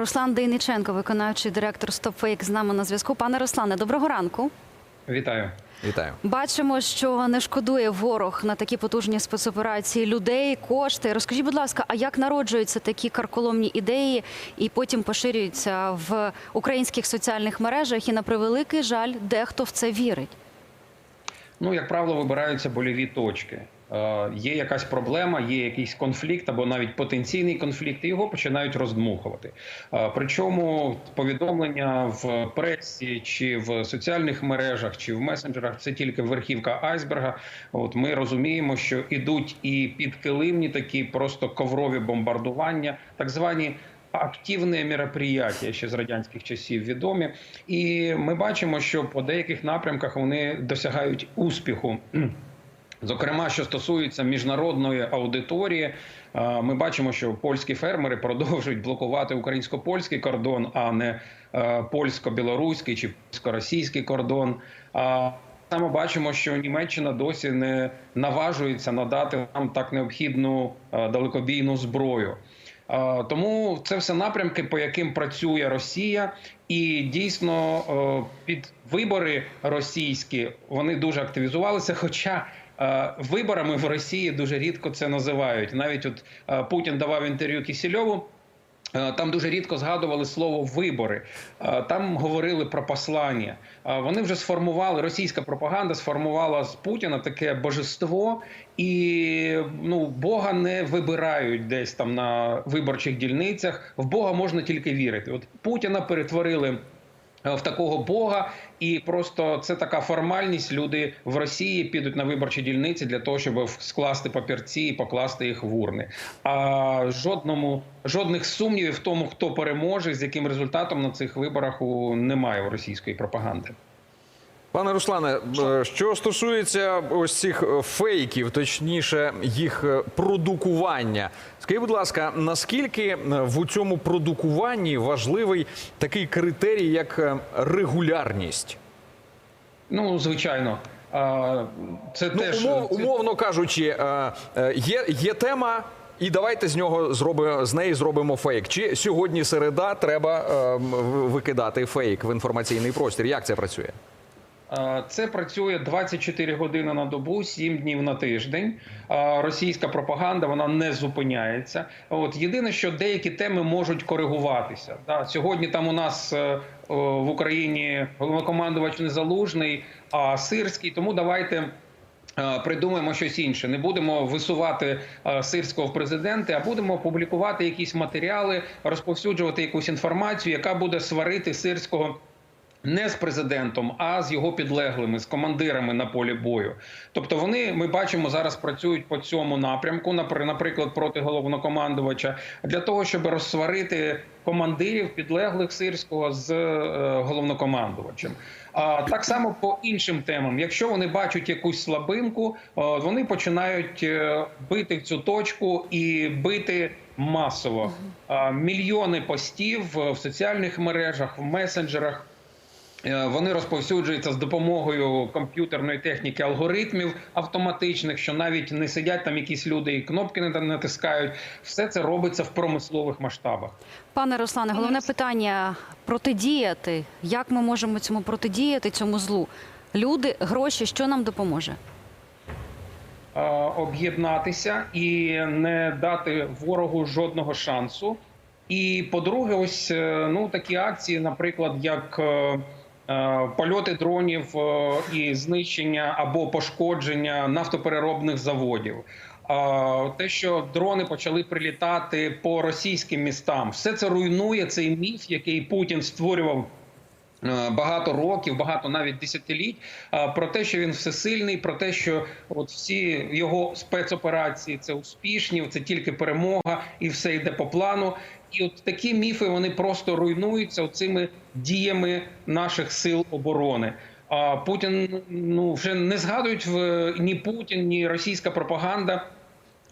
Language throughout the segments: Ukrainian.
Руслан Дейниченко, виконавчий директор StopFake, з нами на зв'язку. Пане Руслане, доброго ранку. Вітаю. Вітаю. Бачимо, що не шкодує ворог на такі потужні спецоперації людей, кошти. Розкажіть, будь ласка, а як народжуються такі карколомні ідеї і потім поширюються в українських соціальних мережах? І на превеликий жаль, дехто в це вірить. Ну, як правило, вибираються больові точки. Е, є якась проблема, є якийсь конфлікт або навіть потенційний конфлікт, і його починають роздмухувати. Е, причому повідомлення в пресі чи в соціальних мережах, чи в месенджерах це тільки верхівка айсберга. От ми розуміємо, що ідуть і підкилимні такі просто коврові бомбардування, так звані. Активне мероприятия ще з радянських часів відомі, і ми бачимо, що по деяких напрямках вони досягають успіху. Зокрема, що стосується міжнародної аудиторії, е, ми бачимо, що польські фермери продовжують блокувати українсько-польський кордон, а не е, польсько-білоруський чи польсько-російський кордон. Саме бачимо, що Німеччина досі не наважується надати нам так необхідну е, далекобійну зброю. Тому це все напрямки, по яким працює Росія, і дійсно під вибори російські вони дуже активізувалися. Хоча виборами в Росії дуже рідко це називають. Навіть от е, Путін давав інтерв'ю Кісільову. Е, Там дуже рідко згадували слово вибори. Е, Там говорили про послання. Е, Вони вже сформували російська пропаганда, сформувала з Путіна таке божество, і ну Бога не вибирають десь там на виборчих дільницях. В Бога можна тільки вірити. От Путіна перетворили. Е, В такого Бога, і просто це така формальність. Люди в Росії підуть на виборчі дільниці для того, щоб скласти папірці і покласти їх в урни. А жодному жодних сумнівів в тому, хто переможе, з яким результатом на цих виборах у немає у російської пропаганди. Пане Руслане, е, що стосується ось цих е, фейків, точніше їх е, продукування, скажіть, будь ласка, наскільки в цьому продукуванні важливий такий критерій, як регулярність? Ну звичайно, це Ну, теж умов, умовно кажучи, є, є тема. І давайте з нього зробимо з неї зробимо фейк. Чи сьогодні середа треба викидати фейк в інформаційний простір? Як це працює? Це працює 24 години на добу, 7 днів на тиждень. Російська пропаганда вона не зупиняється. От єдине, що деякі теми можуть коригуватися. Да, сьогодні там у нас е, в Україні головнокомандувач не залужний, а сирський. Тому давайте. е, Придумаємо щось інше. Не будемо висувати е, сирського в президенти, а будемо публікувати якісь матеріали, розповсюджувати якусь інформацію, яка буде сварити сирського не з президентом, а з його підлеглими, з командирами на полі бою. Тобто, вони ми бачимо зараз працюють по цьому напрямку, напри- наприклад, проти головнокомандувача, для того, щоб розсварити командирів підлеглих сирського з е, головнокомандувачем. А так само по іншим темам, якщо вони бачать якусь слабинку, вони починають е, бити в цю точку і бити масово. Мільйони постів в соціальних мережах, в месенджерах. Е, Вони розповсюджуються з допомогою комп'ютерної техніки алгоритмів автоматичних, що навіть не сидять там якісь люди і кнопки не натискають. Все це робиться в промислових масштабах. Пане Руслане, головне питання протидіяти. Як ми можемо цьому протидіяти, цьому злу? Люди, гроші, що нам допоможе? Е, Об'єднатися і не дати ворогу жодного шансу. І по-друге, ось е, ну такі акції, наприклад, як польоти дронів е, і знищення або пошкодження нафтопереробних заводів. Те, що дрони почали прилітати по російським містам, все це руйнує цей міф, який Путін створював Е, багато років, багато навіть десятиліть е, про те, що він всесильний, про те, що от всі його спецоперації це успішні, це тільки перемога, і все йде по плану. І от такі міфи вони просто руйнуються цими діями наших сил оборони. А Путін ну вже не згадують в ні Путін, ні російська пропаганда.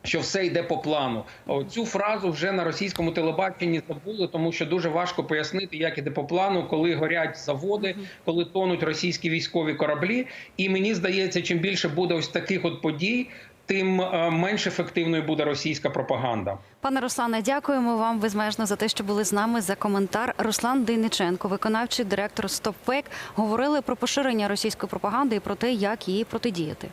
Що все йде по плану. Цю фразу вже на російському телебаченні забули, тому що дуже важко пояснити, як іде по плану, коли горять заводи, коли тонуть російські військові кораблі. І мені здається, чим більше буде ось таких от подій, тим е, менш ефективною буде російська пропаганда. Пане Руслане, дякуємо вам безмежно за те, що були з нами за коментар. Руслан Дейниченко, виконавчий директор StopFake, говорили про поширення російської пропаганди і про те, як її протидіяти.